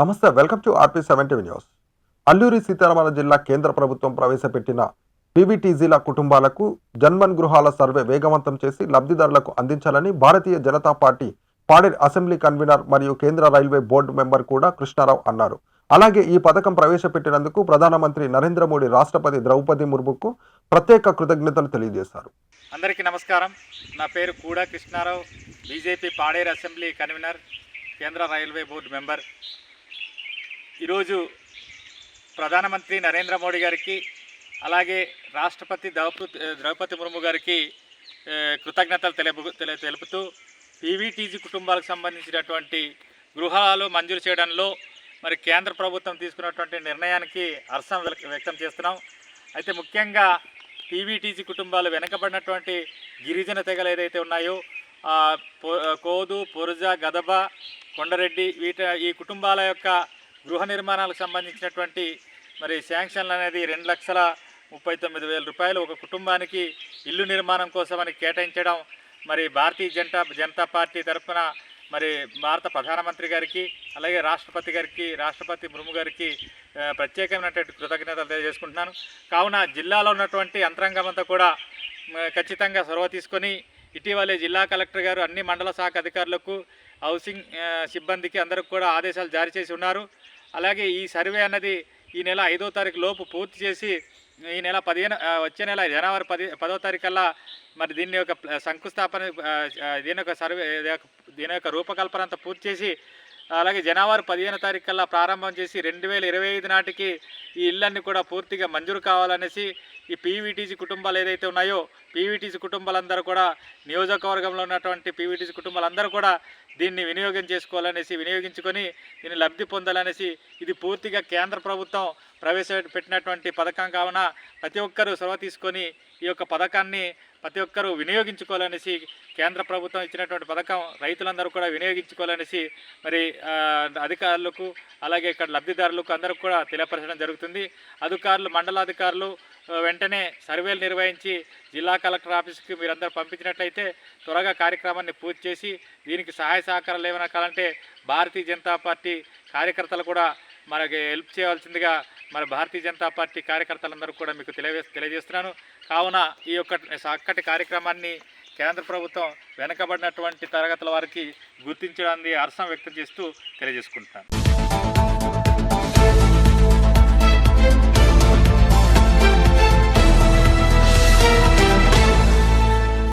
నమస్తే welcome to RP seventy news. Alluri Sitaramaraju జిల్లా కేంద్ర ప్రభుత్వం ప్రవేశపెట్టిన పీవీటీజీల కుటుంబాలకు జన్మన్ గృహాల సర్వే వేగవంతం చేసి లబ్ధిదారులకు అందించాలని Bharatiya Janata party Paderu assembly convener మరియు కేంద్ర రైల్వే బోర్డు మెంబర్ కూడా కృష్ణారావు అన్నారు. అలాగే ఈ పథకం ప్రవేశపెట్టినందుకు ప్రధానమంత్రి నరేంద్ర మోడీ రాష్ట్రపతి ద్రౌపది ముర్ముకు ప్రత్యేక కృతజ్ఞతలు తెలియజేశారు. అందరికీ నమస్కారం. నా పేరు కూడా Krishnarao BJP Paderu assembly convener కేంద్ర రైల్వే బోర్డు మెంబర్. ఈరోజు ప్రధానమంత్రి నరేంద్ర మోడీ గారికి అలాగే రాష్ట్రపతి ద్రౌపది ద్రౌపది ముర్ము గారికి కృతజ్ఞతలు తెలుపు తెలి తెలుపుతూ పీవీటీజీ కుటుంబాలకు సంబంధించినటువంటి గృహాలు మంజూరు చేయడంలో మరి కేంద్ర ప్రభుత్వం తీసుకున్నటువంటి నిర్ణయానికి హర్షం వ్యక్- వ్యక్తం చేస్తున్నాం. అయితే ముఖ్యంగా పీవీటీజీ కుటుంబాలు వెనకబడినటువంటి గిరిజన తెగలు ఏదైతే ఉన్నాయో కోదు పొరుజ గదబ కొండరెడ్డి వీట ఈ కుటుంబాల యొక్క గృహ నిర్మాణాలకు సంబంధించినటువంటి మరి శాంక్షన్లు అనేది రెండు లక్షల ముప్పై తొమ్మిది వేల రూపాయలు ఒక కుటుంబానికి ఇల్లు నిర్మాణం కోసమని కేటాయించడం మరి భారతీయ జనతా జనతా పార్టీ తరఫున మరి భారత ప్రధానమంత్రి గారికి అలాగే రాష్ట్రపతి గారికి రాష్ట్రపతి ముర్ము గారికి ప్రత్యేకమైనటువంటి కృతజ్ఞతలు తెలియజేసుకుంటున్నాను. కావున జిల్లాలో ఉన్నటువంటి అంతరంగం అంతా కూడా ఖచ్చితంగా చొరవ తీసుకొని ఇటీవలే జిల్లా కలెక్టర్ గారు అన్ని మండల శాఖ అధికారులకు హౌసింగ్ సిబ్బందికి అందరికి కూడా ఆదేశాలు జారీ చేసి ఉన్నారు. అలాగే ఈ సర్వే అన్నది ఈ నెల ఐదో తారీఖు లోపు పూర్తి చేసి ఈ నెల పదిహేను వచ్చే నెల జనవరి పది పదో తారీఖు కల్లా మరి దీని యొక్క శంకుస్థాపన దీని యొక్క సర్వే దీని యొక్క రూపకల్పన అంతా పూర్తి చేసి అలాగే జనవరి పదిహేను తారీఖు కల్లా ప్రారంభం చేసి రెండు వేల ఇరవై ఐదు నాటికి ఈ ఇళ్ళన్నీ కూడా పూర్తిగా మంజూరు కావాలనేసి ఈ పీవీటీసీ కుటుంబాలు ఏదైతే ఉన్నాయో పీవీటీసీ కుటుంబాలందరూ కూడా నియోజకవర్గంలో ఉన్నటువంటి పీవీటీసీ కుటుంబాలందరూ కూడా దీన్ని వినియోగం చేసుకోవాలనేసి వినియోగించుకొని దీన్ని లబ్ధి పొందాలనేసి ఇది పూర్తిగా కేంద్ర ప్రభుత్వం ప్రవేశపెట్టినటువంటి పథకం కావున ప్రతి ఒక్కరూ చొరవ తీసుకొని ఈ యొక్క పథకాన్ని ప్రతి ఒక్కరూ వినియోగించుకోవాలనేసి కేంద్ర ప్రభుత్వం ఇచ్చినటువంటి పథకం రైతులందరూ కూడా వినియోగించుకోవాలనేసి మరి అధికారులకు అలాగే ఇక్కడ లబ్ధిదారులకు అందరికి కూడా తెలియపరచడం జరుగుతుంది. అధికారులు మండలాధికారులు వెంటనే సర్వేలు నిర్వహించి జిల్లా కలెక్టర్ ఆఫీస్కి మీరందరూ పంపించినట్లయితే త్వరగా కార్యక్రమాన్ని పూర్తి చేసి దీనికి సహాయ సహకారాలు ఏమైనా కావాలంటే భారతీయ జనతా పార్టీ కార్యకర్తలు కూడా మనకి హెల్ప్ చేయవలసిందిగా మరి భారతీయ జనతా పార్టీ కార్యకర్తలందరూ కూడా మీకు తెలియజే తెలియజేస్తున్నాను. కావున ఈ యొక్క చక్కటి కార్యక్రమాన్ని కేంద్ర ప్రభుత్వం వెనకబడినటువంటి తరగతుల వారికి గుర్తించడాన్ని హర్షం వ్యక్తం చేస్తూ తెలియజేసుకుంటున్నాను.